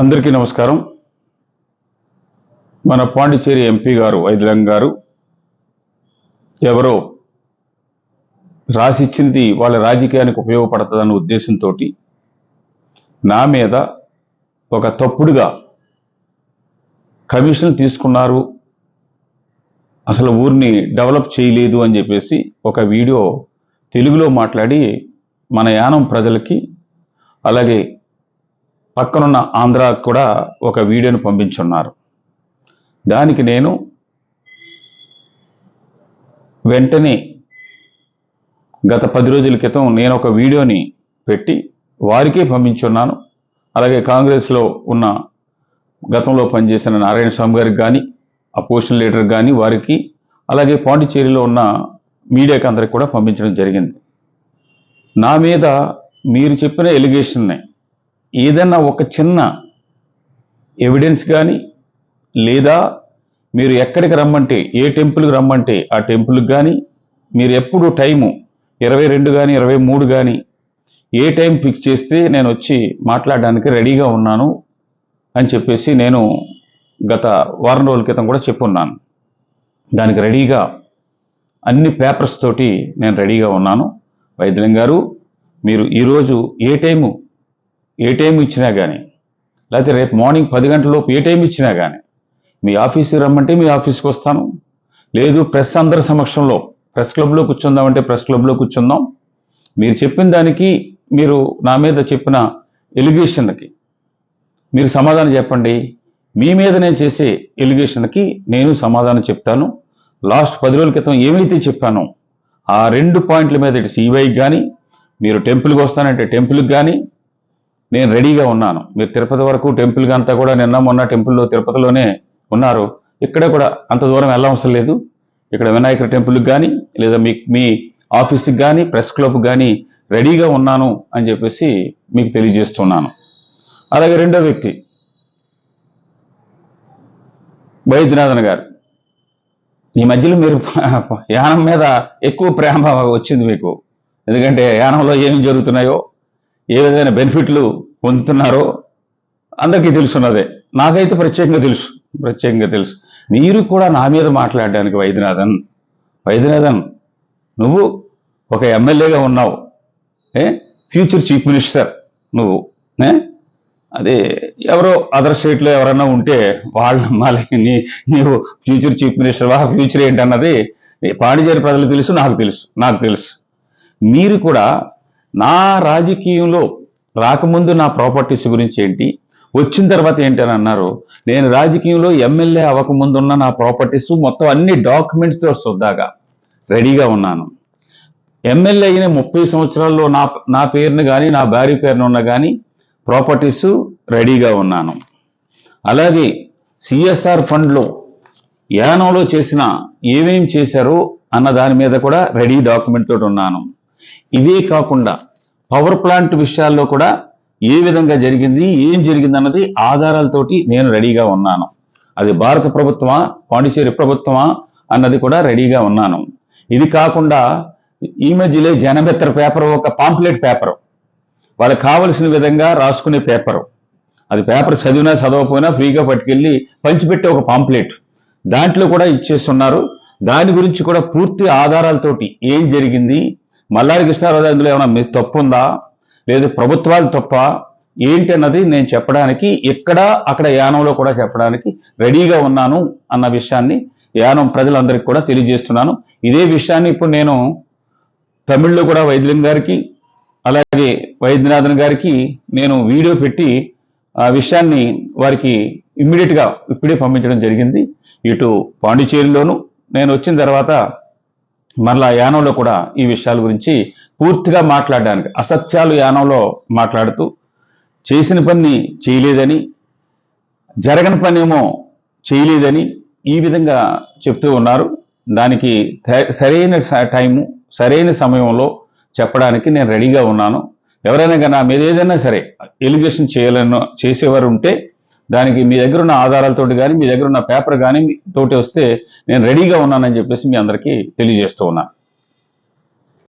అందరికీ నమస్కారం. మన పాండిచ్చేరి ఎంపీ గారు వైద్యం గారు ఎవరో రాసిచ్చింది వాళ్ళ రాజకీయానికి ఉపయోగపడుతుందన్న ఉద్దేశంతో నా మీద ఒక తప్పుడుగా కమిషన్ తీసుకున్నారు. అసలు ఊరిని డెవలప్ చేయలేదు అని చెప్పేసి ఒక వీడియో తెలుగులో మాట్లాడి మన యానం ప్రజలకి అలాగే పక్కనున్న ఆంధ్రాకు కూడా ఒక వీడియోను పంపించున్నారు. దానికి నేను వెంటనే గత పది రోజుల క్రితం నేను ఒక వీడియోని పెట్టి వారికే పంపించున్నాను. అలాగే కాంగ్రెస్లో ఉన్న గతంలో పనిచేసిన నారాయణ స్వామి గారికి కానీ అపోజిషన్ లీడర్ కానీ వారికి అలాగే పాండిచ్చేరిలో ఉన్న మీడియాకి అందరికి కూడా పంపించడం జరిగింది. నా మీద మీరు చెప్పిన ఎలిగేషన్ని ఏదైనా ఒక చిన్న ఎవిడెన్స్ కానీ లేదా మీరు ఎక్కడికి రమ్మంటే ఏ టెంపుల్కి రమ్మంటే ఆ టెంపుల్కి కానీ మీరు ఎప్పుడు టైము ఇరవై రెండు కానీ ఇరవై మూడు కానీ ఏ టైం ఫిక్స్ చేస్తే నేను వచ్చి మాట్లాడడానికి రెడీగా ఉన్నాను అని చెప్పేసి నేను గత వారం రోజుల క్రితం కూడా చెప్పున్నాను. దానికి రెడీగా అన్ని పేపర్స్ తోటి నేను రెడీగా ఉన్నాను. వైద్యులం గారు మీరు ఈరోజు ఏ టైము ఏ టైం ఇచ్చినా కానీ లేకపోతే రేపు మార్నింగ్ పది గంటలలోపు ఏ టైం ఇచ్చినా కానీ మీ ఆఫీస్కి రమ్మంటే మీ ఆఫీస్కి వస్తాను. లేదు ప్రెస్ అందరి సమక్షంలో ప్రెస్ క్లబ్లో కూర్చుందామంటే ప్రెస్ క్లబ్లో కూర్చుందాం. మీరు చెప్పిన దానికి మీరు నా మీద చెప్పిన ఎలిగేషన్కి మీరు సమాధానం చెప్పండి. మీ మీద నేను చేసే ఎలిగేషన్కి నేను సమాధానం చెప్తాను. లాస్ట్ పది రోజుల క్రితం ఏమైతే చెప్పానో ఆ రెండు పాయింట్ల మీద ఇటు సిబిఐకి కానీ మీరు టెంపుల్కి వస్తానంటే టెంపుల్కి కానీ నేను రెడీగా ఉన్నాను. మీరు తిరుపతి వరకు టెంపుల్కి అంతా కూడా నిన్న మొన్న టెంపుల్లో తిరుపతిలోనే ఉన్నారు. ఇక్కడ కూడా అంత దూరం వెళ్ళవసరం లేదు. ఇక్కడ వినాయకుడి టెంపుల్కి కానీ లేదా మీ మీ ఆఫీస్కి కానీ ప్రెస్ క్లబ్కి కానీ రెడీగా ఉన్నాను అని చెప్పేసి మీకు తెలియజేస్తున్నాను. అలాగే రెండో వ్యక్తి వైద్యనాథన్ గారు. ఈ మధ్యలో మీరు యానం మీద ఎక్కువ ప్రేమ వచ్చింది మీకు. ఎందుకంటే యానంలో ఏమి జరుగుతున్నాయో ఏ విధమైన బెనిఫిట్లు పొందుతున్నారో అందరికీ తెలుసున్నదే నాకైతే ప్రత్యేకంగా తెలుసు. ప్రత్యేకంగా తెలుసు. మీరు కూడా నా మీద మాట్లాడడానికి వైద్యనాథన్. వైద్యనాథన్ నువ్వు ఒక ఎమ్మెల్యేగా ఉన్నావు. ఏ? ఫ్యూచర్ చీఫ్ మినిస్టర్ నువ్వు. ఏ? అదే ఎవరో అదర్ స్టేట్లో ఎవరన్నా ఉంటే వాళ్ళ మళ్ళీ నీ నీవు ఫ్యూచర్ చీఫ్ మినిస్టర్ వా ఫ్యూచర్ ఏంటన్నది పాండిచేరి ప్రజలు తెలుసు నాకు తెలుసు నాకు తెలుసు. మీరు కూడా నా రాజకీయంలో రాకముందు నా ప్రాపర్టీస్ గురించి ఏంటి? వచ్చిన తర్వాత ఏంటి అని అన్నారు. నేను రాజకీయంలో ఎమ్మెల్యే అవ్వకముందు ఉన్న నా ప్రాపర్టీస్ మొత్తం అన్ని డాక్యుమెంట్స్తో సొద్దాగా రెడీగా ఉన్నాను. ఎమ్మెల్యే అయిన ముప్పై సంవత్సరాల్లో నా నా పేరును కానీ నా భార్య పేరును ఉన్న కానీ ప్రాపర్టీస్ రెడీగా ఉన్నాను. అలాగే సిఎస్ఆర్ ఫండ్లో యానంలో చేసిన ఏమేం చేశారో అన్న దాని మీద కూడా రెడీ డాక్యుమెంట్ తోటి ఉన్నాను. ఇవే కాకుండా పవర్ ప్లాంట్ విషయాల్లో కూడా ఏ విధంగా జరిగింది ఏం జరిగింది అన్నది ఆధారాలతోటి నేను రెడీగా ఉన్నాను. అది భారత ప్రభుత్వమా పాండిచేరి ప్రభుత్వమా అన్నది కూడా రెడీగా ఉన్నాను. ఇది కాకుండా ఈ మధ్యలో జనమిత్ర పేపర్ ఒక పాంప్లెట్ పేపర్. వాళ్ళకి కావలసిన విధంగా రాసుకునే పేపర్. అది పేపర్ చదివినా చదవకపోయినా ఫ్రీగా పట్టుకెళ్ళి పంచిపెట్టే ఒక పాంప్లెట్. దాంట్లో కూడా ఇచ్చేస్తున్నారు. దాని గురించి కూడా పూర్తి ఆధారాలతోటి ఏం జరిగింది మల్లారి కృష్ణారావు అందులో ఏమైనా మీ తప్పు ఉందా లేదు ప్రభుత్వాలు తప్ప? ఏంటి అన్నది నేను చెప్పడానికి ఇక్కడ అక్కడ యానంలో కూడా చెప్పడానికి రెడీగా ఉన్నాను అన్న విషయాన్ని యానం ప్రజలందరికీ కూడా తెలియజేస్తున్నాను. ఇదే విషయాన్ని ఇప్పుడు నేను తమిళ్ళో కూడా వైద్యులం గారికి అలాగే వైద్యనాథన్ గారికి నేను వీడియో పెట్టి ఆ విషయాన్ని వారికి ఇమ్మీడియట్గా ఇప్పుడే పంపించడం జరిగింది. ఇటు పాండిచేరిలోను నేను వచ్చిన తర్వాత మరలా యానంలో కూడా ఈ విషయాల గురించి పూర్తిగా మాట్లాడడానికి అసత్యాలు యానంలో మాట్లాడుతూ చేసిన పని చేయలేదని జరగని పని ఏమో చేయలేదని ఈ విధంగా చెప్తూ ఉన్నారు. దానికి త- సరైన స- టైము సరైన సమయంలో చెప్పడానికి నేను రెడీగా ఉన్నాను. ఎవరైనా కానీ నా మీద ఏదైనా సరే ఎలిగేషన్ చేయాలన్న చేసేవారు ఉంటే దానికి మీ దగ్గర ఉన్న ఆధారాలతోటి కానీ మీ దగ్గర ఉన్న పేపర్ కానీ తోటి వస్తే నేను రెడీగా ఉన్నానని చెప్పేసి మీ అందరికీ తెలియజేస్తూ ఉన్నాను.